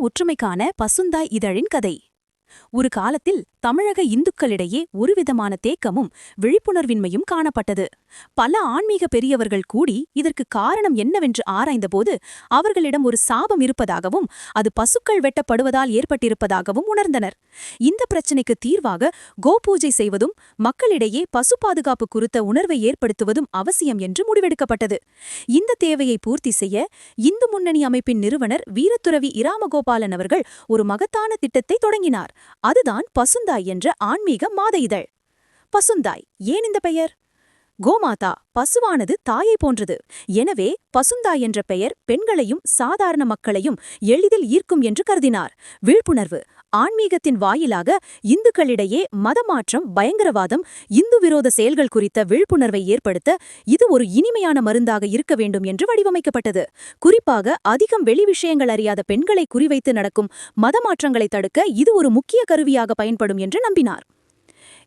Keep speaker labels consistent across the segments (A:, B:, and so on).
A: ஒற்றுமைக்கான பசுந்தாய் இதழின் கதை. ஒரு காலத்தில் தமிழக இந்துக்களிடையே ஒருவிதமான தேக்கமும் விழிப்புணர்வின்மையும் காணப்பட்டது. பல ஆன்மீக பெரியவர்கள் கூடி இதற்கு காரணம் என்னவென்று ஆராய்ந்தபோது அவர்களிடம் ஒரு சாபம் இருப்பதாகவும் அது பசுக்கள் வெட்டப்படுவதால் ஏற்பட்டிருப்பதாகவும் உணர்ந்தனர். இந்த பிரச்சினைக்கு தீர்வாக கோபூஜை செய்வதும் மக்களிடையே பசு பாதுகாப்பு குறித்த உணர்வை ஏற்படுத்துவதும் அவசியம் என்று முடிவெடுக்கப்பட்டது. இந்த தேவையை பூர்த்தி செய்ய இந்து முன்னணி அமைப்பின் நிறுவனர் வீரத்துறவி இராமகோபாலன் அவர்கள் ஒரு மகத்தான திட்டத்தை தொடங்கினார். அதுதான் பசுந்தாய் என்ற ஆன்மீக மாத இதழ். பசுந்தாய் ஏன் இந்த பெயர்? கோமாதா பசுவானது தாயை போன்றது. எனவே பசுந்தாய் என்ற பெயர் பெண்களையும் சாதாரண மக்களையும் எளிதில் ஈர்க்கும் என்று கருதினார். விழிப்புணர்வு ஆன்மீகத்தின் வாயிலாக இந்துக்களிடையே மதமாற்றம் பயங்கரவாதம் இந்து விரோத செயல்கள் குறித்த விழிப்புணர்வை ஏற்படுத்த இது ஒரு இனிமையான மருந்தாக இருக்க வேண்டும் என்று வடிவமைக்கப்பட்டது. குறிப்பாக அதிகம் வெளி விஷயங்கள் அறியாத பெண்களை குறிவைத்து நடக்கும் மதமாற்றங்களை தடுக்க இது ஒரு முக்கிய கருவியாக பயன்படும் என்று நம்பினார்.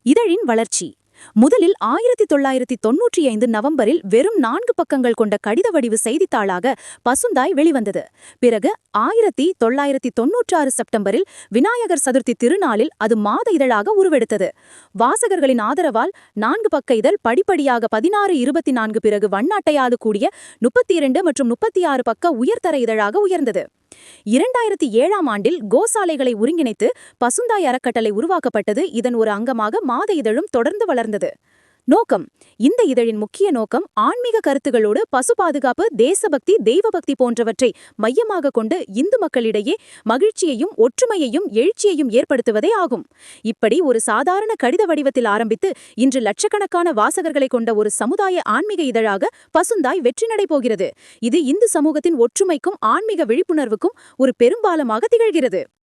A: இதழின் வளர்ச்சி முதலில் ஆயிரத்தி தொள்ளாயிரத்தி தொன்னூற்றி ஐந்து நவம்பரில் வெறும் நான்கு பக்கங்கள் கொண்ட கடித வடிவு செய்தித்தாளாக பசுந்தாய் வெளிவந்தது. பிறகு ஆயிரத்தி தொள்ளாயிரத்தி தொன்னூற்றாறு செப்டம்பரில் விநாயகர் சதுர்த்தி திருநாளில் அது மாத இதழாக உருவெடுத்தது. வாசகர்களின் ஆதரவால் நான்கு பக்க இதழ் படிப்படியாக பதினாறு இருபத்தி நான்கு பிறகு வண்ணாட்டையாது கூடிய முப்பத்தி இரண்டு மற்றும் முப்பத்தி ஆறு பக்க உயர்தர இதழாக உயர்ந்தது. இரண்டாயிரத்தி ஏழாம் ஆண்டில் கோசாலைகளை ஒருங்கிணைத்து பசுந்தாய் அறக்கட்டளை உருவாக்கப்பட்டது இதன் ஒரு அங்கமாக மாத இதழும் தொடர்ந்து வளர்ந்தது. நோக்கம். இந்த இதழின் முக்கிய நோக்கம் ஆன்மீக கருத்துகளோடு பசு பாதுகாப்பு தேசபக்தி தெய்வபக்தி போன்றவற்றை மையமாக கொண்டு இந்து மக்களிடையே மகிழ்ச்சியையும் ஒற்றுமையையும் எழுச்சியையும் ஏற்படுத்துவதே ஆகும். இப்படி ஒரு சாதாரண கடித வடிவத்தில் ஆரம்பித்து இன்று லட்சக்கணக்கான வாசகர்களை கொண்ட ஒரு சமுதாய ஆன்மீக இதழாக பசுந்தாய் வெற்றி நடை போகிறது. இது இந்து சமூகத்தின் ஒற்றுமைக்கும் ஆன்மீக விழிப்புணர்வுக்கும் ஒரு பெரும்பாலமாக திகழ்கிறது.